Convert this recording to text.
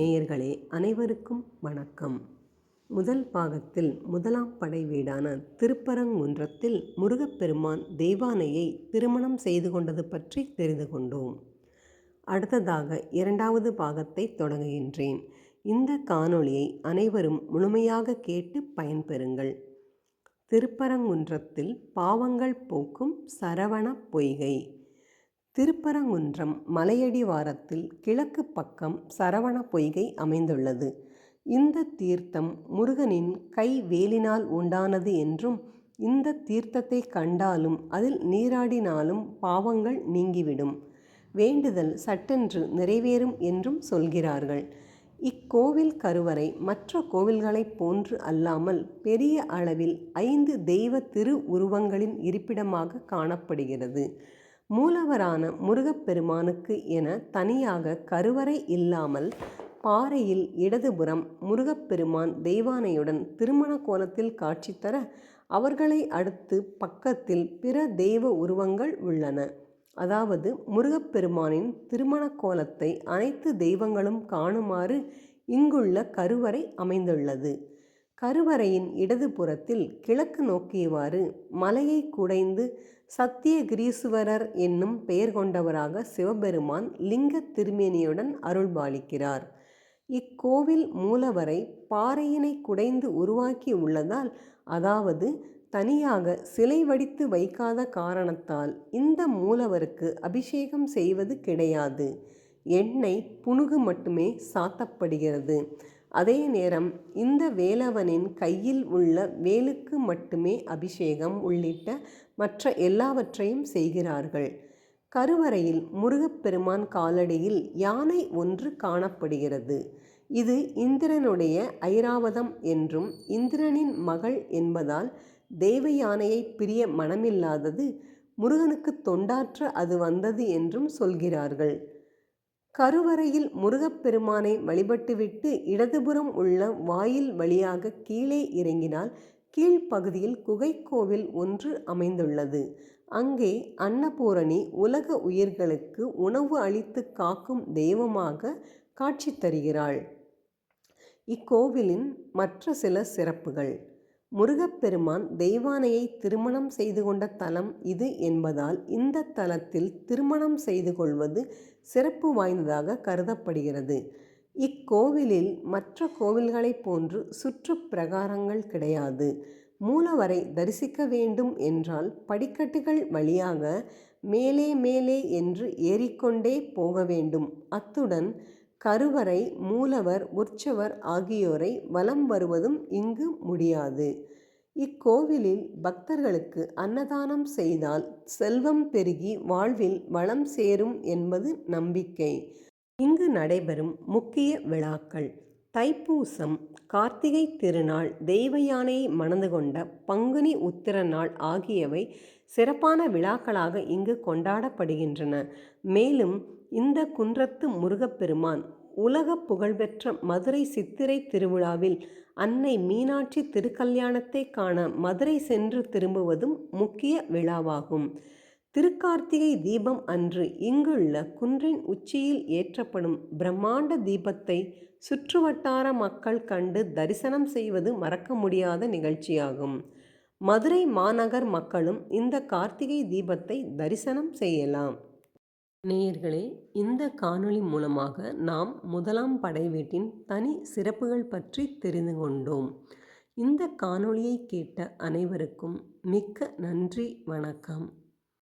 நேயர்களே அனைவருக்கும் வணக்கம். முதல் பாகத்தில் முதலாம் படை வீடான திருப்பரங்குன்றத்தில் முருகப்பெருமான் தெய்வானையை திருமணம் செய்து கொண்டது பற்றி தெரிந்து கொண்டோம். அடுத்ததாக இரண்டாவது பாகத்தை தொடங்குகின்றேன். இந்த காணொளியை அனைவரும் முழுமையாக கேட்டு பயன்பெறுங்கள். திருப்பரங்குன்றத்தில் பாவங்கள் போக்கும் சரவண பொய்கை. திருப்பரங்குன்றம் மலையடிவாரத்தில் கிழக்கு பக்கம் சரவண பொய்கை அமைந்துள்ளது. இந்த தீர்த்தம் முருகனின் கை வேலினால் உண்டானது என்றும் இந்த தீர்த்தத்தை கண்டாலும் அதில் நீராடினாலும் பாவங்கள் நீங்கிவிடும். வேண்டுதல் சட்டென்று நிறைவேறும் என்றும் சொல்கிறார்கள். இக்கோவில் கருவறை மற்ற கோவில்களைப் போன்று அல்லாமல் பெரிய அளவில் ஐந்து தெய்வ திரு உருவங்களின் இருப்பிடமாக காணப்படுகிறது. மூலவரான முருகப்பெருமானுக்கு என தனியாக கருவறை இல்லாமல் பாறையில் இடதுபுறம் முருகப்பெருமான் தெய்வானையுடன் திருமண கோலத்தில் காட்சி தர அவர்களை அடுத்து பக்கத்தில் பிற தெய்வ உருவங்கள் உள்ளன. அதாவது முருகப்பெருமானின் திருமண கோலத்தை அனைத்து தெய்வங்களும் காணுமாறு இங்குள்ள கருவறை அமைந்துள்ளது. கருவறையின் இடதுபுறத்தில் கிழக்கு நோக்கியவாறு மலையை குடைந்து சத்தியகிரீசுவரர் என்னும் பெயர் கொண்டவராக சிவபெருமான் லிங்க திருமேனியுடன் அருள்பாலிக்கிறார். இக்கோவில் மூலவரை பாறையினை குடைந்து உருவாக்கி உள்ளதால் அதாவது தனியாக சிலை வடித்து வைக்காத காரணத்தால் இந்த மூலவருக்கு அபிஷேகம் செய்வது கிடையாது. எண்ணெய் புணுகு மட்டுமே சாத்தப்படுகிறது. அதே நேரம் இந்த வேலவனின் கையில் உள்ள வேலுக்கு மட்டுமே அபிஷேகம் உள்ளிட்ட மற்ற எல்லாவற்றையும் செய்கிறார்கள். கருவறையில் முருகப்பெருமான் காலடியில் யானை ஒன்று காணப்படுகிறது. இது இந்திரனுடைய ஐராவதம் என்றும் இந்திரனின் மகள் என்பதால் தெய்வ யானையை பிரிய மனமில்லாதது முருகனுக்கு தொண்டாற்ற அது வந்தது என்றும் சொல்கிறார்கள். கருவறையில் முருகப்பெருமானை வழிபட்டுவிட்டு இடதுபுறம் உள்ள வாயில் வழியாக கீழே இறங்கினால் கீழ்ப்பகுதியில் குகைக்கோவில் ஒன்று அமைந்துள்ளது. அங்கே அன்னபூரணி உலக உயிர்களுக்கு உணவு அளித்து காக்கும் தெய்வமாக காட்சி தருகிறாள். இக்கோவிலின் மற்ற சில சிறப்புகள். முருகப்பெருமான் தெய்வானையை திருமணம் செய்து கொண்ட தலம் இது என்பதால் இந்த தலத்தில் திருமணம் செய்து கொள்வது சிறப்பு வாய்ந்ததாக கருதப்படுகிறது. இக்கோவிலில் மற்ற கோவில்களைப் போன்று சுற்று பிரகாரங்கள் கிடையாது. மூலவரை தரிசிக்க வேண்டும் என்றால் படிக்கட்டுகள் வழியாக மேலே மேலே என்று ஏறிக்கொண்டே போக வேண்டும். அத்துடன் கருவறை மூலவர் உற்சவர் ஆகியோரை வலம் வருவதும் இங்கு முடியாது. இக்கோவிலில் பக்தர்களுக்கு அன்னதானம் செய்தால் செல்வம் பெருகி வாழ்வில் வளம் சேரும் என்பது நம்பிக்கை. இங்கு நடைபெறும் முக்கிய விழாக்கள். தைப்பூசம் கார்த்திகை திருநாள் தெய்வ யானையை மணந்து கொண்ட பங்குனி உத்திர நாள் ஆகியவை சிறப்பான விழாக்களாக இங்கு கொண்டாடப்படுகின்றன. மேலும் இந்த குன்றத்து முருகப்பெருமான் உலக புகழ்பெற்ற மதுரை சித்திரை திருவிழாவில் அன்னை மீனாட்சி திருக்கல்யாணத்தை காண மதுரை சென்று திரும்புவதும் முக்கிய விழாவாகும். திருக்கார்த்திகை தீபம் அன்று இங்குள்ள குன்றின் உச்சியில் ஏற்றப்படும் பிரம்மாண்ட தீபத்தை சுற்றுவட்டார மக்கள் கண்டு தரிசனம் செய்வது மறக்க முடியாத நிகழ்ச்சியாகும். மதுரை மாநகர் மக்களும் இந்த கார்த்திகை தீபத்தை தரிசனம் செய்யலாம். நேயர்களே இந்த காணொளி மூலமாக நாம் முதலாம் படை வீட்டின் தனி சிறப்புகள் பற்றி தெரிந்து கொண்டோம். இந்த காணொளியை கேட்ட அனைவருக்கும் மிக்க நன்றி வணக்கம்.